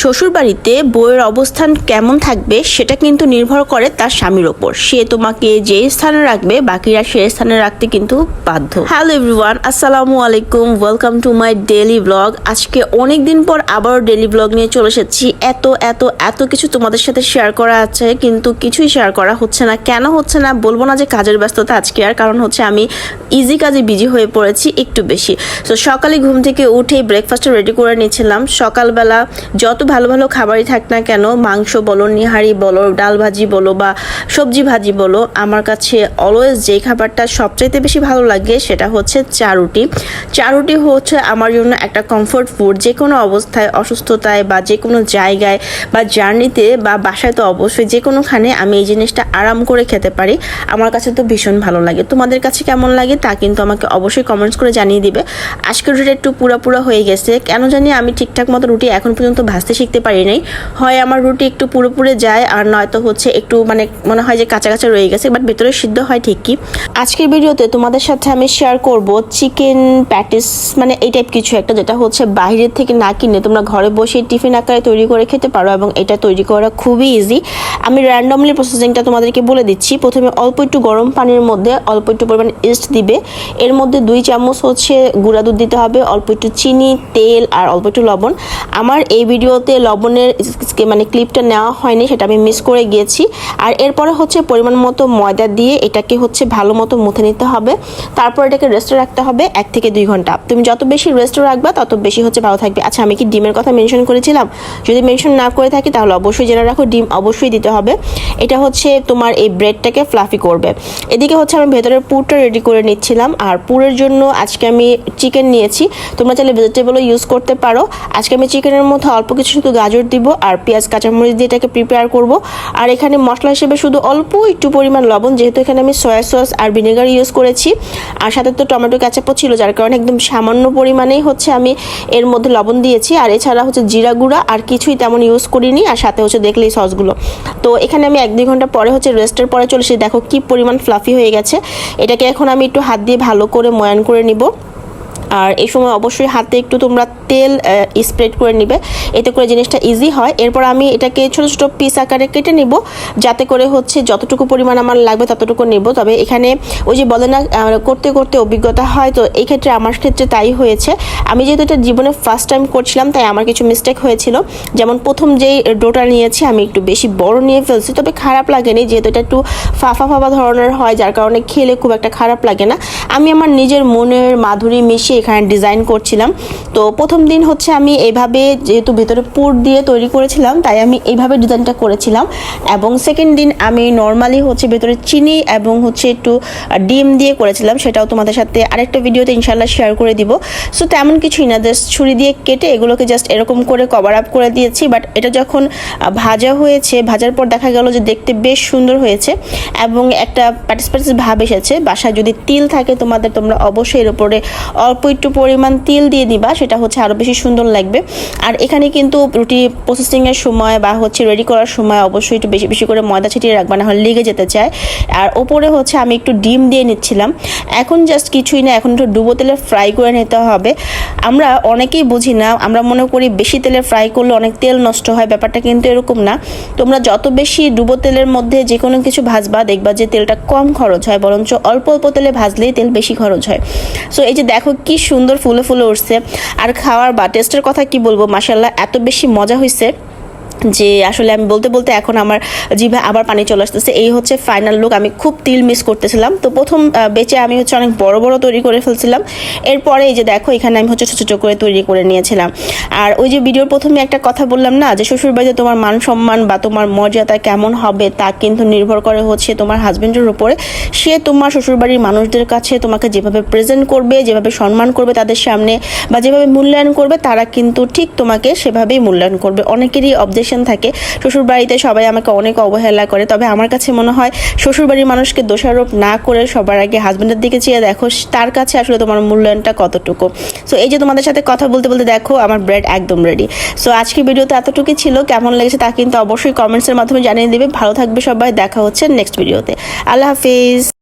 শ্বশুরবাড়িতে বউয়ের অবস্থান কেমন থাকবে সেটা কিন্তু নির্ভর করে তার স্বামীর ওপর। সে তোমাকে যে স্থানে রাখবে, বাকিরা সে স্থানে রাখতে কিন্তু বাধ্য। হ্যালো এভরিওয়ান আসসালামু আলাইকুম welcome to my daily blog আজকে অনেক দিন পর আবারও ডেলি ব্লগ নিয়ে চলে এসেছি। এত এত এত কিছু তোমাদের সাথে শেয়ার করা আছে, কিন্তু কিছুই শেয়ার করা হচ্ছে না। কেন হচ্ছে না বলব না যে কাজের ব্যস্ততা আজকে আর, কারণ হচ্ছে আমি ইজি কাজে বিজি হয়ে পড়েছি একটু বেশি। তো সকালে ঘুম থেকে উঠেই ব্রেকফাস্টটা রেডি করে নিয়েছিলাম। সকালবেলা যত ভালো ভালো খাবারই থাক না কেন, মাংস বলো, নিহারি বলো, ডাল ভাজি বলো বা সবজি ভাজি বলো, আমার কাছে অলওয়েজ যেই খাবারটা সবচাইতে বেশি ভালো লাগে সেটা হচ্ছে চা রুটি। চা রুটি হচ্ছে আমার জন্য একটা কমফোর্ট ফুড যে কোনো অবস্থায়, অসুস্থতায় বা যে কোনো জায়গায় বা জার্নিতে বা বাসায় তো অবশ্যই যে কোনোখানে আমি এই জিনিসটা আরাম করে খেতে পারি। আমার কাছে তো ভীষণ ভালো লাগে। তোমাদের কাছে কেমন লাগে তা কিন্তু আমাকে অবশ্যই কমেন্টস করে জানিয়ে দিবে। আজকের রুটিটা একটু পুরা পুরা হয়ে গেছে। কেন জানি আমি ঠিকঠাক মতো রুটি এখন পর্যন্ত ভাজতে শিখতে পারি নাই। হয় আমার রুটি একটু পুরোপুরে যায় আর নয়তো হচ্ছে একটু মানে মনে হয় যে কাঁচা কাঁচা রয়ে গেছে বাট ভেতরে সিদ্ধ হয় ঠিকই। আজকের ভিডিওতে তোমাদের সাথে আমি শেয়ার করব চিকেন প্যাটিস মানে এই টাইপ কিছু একটা যেটা হচ্ছে বাইরের থেকে না কিনে তোমরা ঘরে বসে টিফিন আকারে তৈরি করে খেতে পারো এবং এটা তৈরি করা খুবই ইজি আমি র্যান্ডমলি প্রসেসিংটা তোমাদেরকে বলে দিচ্ছি। প্রথমে অল্প একটু গরম পানির মধ্যে অল্প একটু পরিমাণ ইস্ট দিবে। এর মধ্যে দুই চামচ হচ্ছে গুঁড়া দুধ দিতে হবে, অল্প একটু চিনি, তেল আর অল্প একটু লবণ। আমার এই ভিডিওতে লবণের মানে ক্লিপটা নেওয়া হয়নি, সেটা আমি মিস করে গিয়েছি। আর এরপরে হচ্ছে পরিমাণ মতো ময়দা দিয়ে এটাকে হচ্ছে ভালো মতো মুথে নিতে হবে। তারপর এটাকে রেস্টে রাখতে হবে এক থেকে দুই ঘণ্টা। তুমি যত বেশি রেস্টে রাখবা, তত বেশি হচ্ছে ভালো থাকবে। আচ্ছা আমি কি ডিমের কথা মেনশন করেছিলাম? যদি মেনশন না করে থাকি, তাহলে অবশ্যই জেনে রাখো, ডিম অবশ্যই দিতে হবে। এটা হচ্ছে তোমার এই ব্রেডটাকে ফ্লাফি করবে। এদিকে হচ্ছে আমি ভেতরের পুরটা রেডি করে নিচ্ছিলাম। আর পুরের জন্য আজকে আমি চিকেন নিয়েছি। তোমরা চাইলে ভেজিটেবলও ইউজ করতে পারো। আজকে আমি চিকেনের মধ্যে অল্প কিছু শুধু গাজর দিব আর পেঁয়াজ, কাঁচামরিচ দিয়ে এটাকে প্রিপেয়ার করব। আর এখানে মশলা হিসেবে শুধু অল্প একটু পরিমাণ লবণ, যেহেতু এখানে আমি সয়া সস আর ভিনেগার ইউজ করেছি। আর সাথে তো টমেটো ক্যাচাপও ছিল, যার কারণে একদম সামান্য পরিমাণেই হচ্ছে আমি এর মধ্যে লবণ দিয়েছি। আর এছাড়া হচ্ছে জিরা গুঁড়া, আর কিছুই তেমন ইউজ করিনি। আর সাথে হচ্ছে দেখলেই সসগুলো তো এখানে আমি এক দুই ঘণ্টা পরে হচ্ছে রেস্টের পরে চলে এসে দেখো কি পরিমাণ ফ্লাফি হয়ে গেছে। এটাকে এখন আমি একটু হাত দিয়ে ভালো করে ময়ান করে নিব। আর এই সময় অবশ্যই হাতে একটু তোমরা তেল স্প্রেড করে নিবে। এতে করে জিনিসটা ইজি হয়। এরপর আমি এটাকে ছোট ছোট পিস আকারে কেটে নিব। যাতে করে হচ্ছে যতটুকু পরিমাণ আমার লাগবে ততটুকু নিব। তবে এখানে ওই যে বলে না করতে করতে অভিজ্ঞতা হয়, তো এই ক্ষেত্রে আমার ক্ষেত্রে তাই হয়েছে। আমি যেহেতু এটা জীবনে ফার্স্ট টাইম করছিলাম, তাই আমার কিছু মিস্টেক হয়েছিল। যেমন প্রথম যেই ডোটা নিয়েছি, আমি একটু বেশি বড় নিয়ে ফেলছি, তবে খারাপ লাগেনি। যেহেতু এটা একটু ফাফা ফাফা ধরনের হয়, যার কারণে খেলে খুব একটা খারাপ লাগে না। আমি আমার নিজের মনের মাধুরী মিশিয়ে এখানে ডিজাইন করছিলাম। তো প্রথম দিন হচ্ছে আমি এইভাবে যেহেতু ভেতরে পুর দিয়ে তৈরি করেছিলাম, তাই আমি এইভাবে ডিজাইনটা করেছিলাম। এবং সেকেন্ড দিন আমি নর্মালি হচ্ছে ভেতরে চিনি এবং হচ্ছে একটু ডিম দিয়ে করেছিলাম, সেটাও তোমাদের সাথে আরেকটা ভিডিওতে ইনশাল্লাহ শেয়ার করে দিব। সো তেমন কিছুই না জাস্ট ছুরি দিয়ে কেটে এগুলোকে জাস্ট এরকম করে কভার আপ করে দিয়েছি বাট এটা যখন ভাজা হয়েছে, ভাজার পর দেখা গেল যে দেখতে বেশ সুন্দর হয়েছে এবং একটা প্যাটিস প্যাটিস ভাব এসেছে। বাসায় যদি তিল থাকে তোমাদের, তোমরা অবশ্যই এর উপরে অল্প একটু পরিমাণ তিল দিয়ে দিবা, সেটা হচ্ছে আরও বেশি সুন্দর লাগবে। আর এখানে কিন্তু রুটি প্রসেসিংয়ের সময় বা হচ্ছে রেডি করার সময় অবশ্যই একটু বেশি বেশি করে ময়দা ছিটিয়ে রাখবা, না হলে লেগে যেতে চায়। আর ওপরে হচ্ছে আমি একটু ডিম দিয়ে নিচ্ছিলাম। এখন জাস্ট কিছুই না, এখন একটু ডুবো তেলে ফ্রাই করে নিতে হবে। আমরা অনেকেই বুঝি না, আমরা মনে করি বেশি তেলে ফ্রাই করলে অনেক তেল নষ্ট হয়, ব্যাপারটা কিন্তু এরকম না। তোমরা যত বেশি ডুবো তেলের মধ্যে যে কোনো কিছু ভাজবা, দেখবা যে তেলটা কম খরচ হয়, বরঞ্চ অল্প অল্প তেলে ভাজলেই তেল বেশি খরচ হয়। সো এই যে দেখো কি সুন্দর ফুলে ফুলে উঠছে। আর খাওয়ার বা টেস্টের কথা কি বলব? মাসাল্লাহ এত বেশি মজা হয়েছে যে আসলে আমি বলতে বলতে এখন আমার জিভে আবার পানি চলে আসতেছে। এই হচ্ছে ফাইনাল লুক আমি খুব তিল মিস করতেছিলাম। তো প্রথম বেচে আমি হচ্ছে অনেক বড় বড় তৈরি করে ফেলছিলাম। এরপরে এই যে দেখো, এখানে আমি হচ্ছে ছোটো ছোটো করে তৈরি করে নিয়েছিলাম। আর ওই যে ভিডিওর প্রথমে একটা কথা বললাম না, যে শ্বশুরবাড়িতে তোমার মান সম্মান বা তোমার মর্যাদা কেমন হবে তা কিন্তু নির্ভর করে হচ্ছে তোমার হাজব্যান্ডের উপরে। সে তোমার শ্বশুরবাড়ির মানুষদের কাছে তোমাকে যেভাবে প্রেজেন্ট করবে, যেভাবে সম্মান করবে তাদের সামনে বা যেভাবে মূল্যায়ন করবে, তারা কিন্তু ঠিক তোমাকে সেভাবেই মূল্যায়ন করবে। অনেকেরই অবজেকশন থাকে, শ্বশুরবাড়িতে সবাই আমাকে অনেক অবহেলা করে। তবে আমার কাছে মনে হয়, শ্বশুরবাড়ির মানুষকে দোষারোপ না করে সবার আগে হাজব্যান্ডের দিকে চেয়ে দেখো, তার কাছে আসলে তোমার মূল্যায়নটা কতটুকু। সো এই যে তোমাদের সাথে কথা বলতে বলতে দেখো, আমার ব্রেড একদম রেডি সো আজকে ভিডিওতে এতটুকুই ছিল, কেমন লেগেছে তা কিন্তু অবশ্যই কমেন্টসের মাধ্যমে জানিয়ে দেবে। ভালো থাকবে সবাই, দেখা হচ্ছে নেক্সট ভিডিওতে আল্লাহ হাফিজ।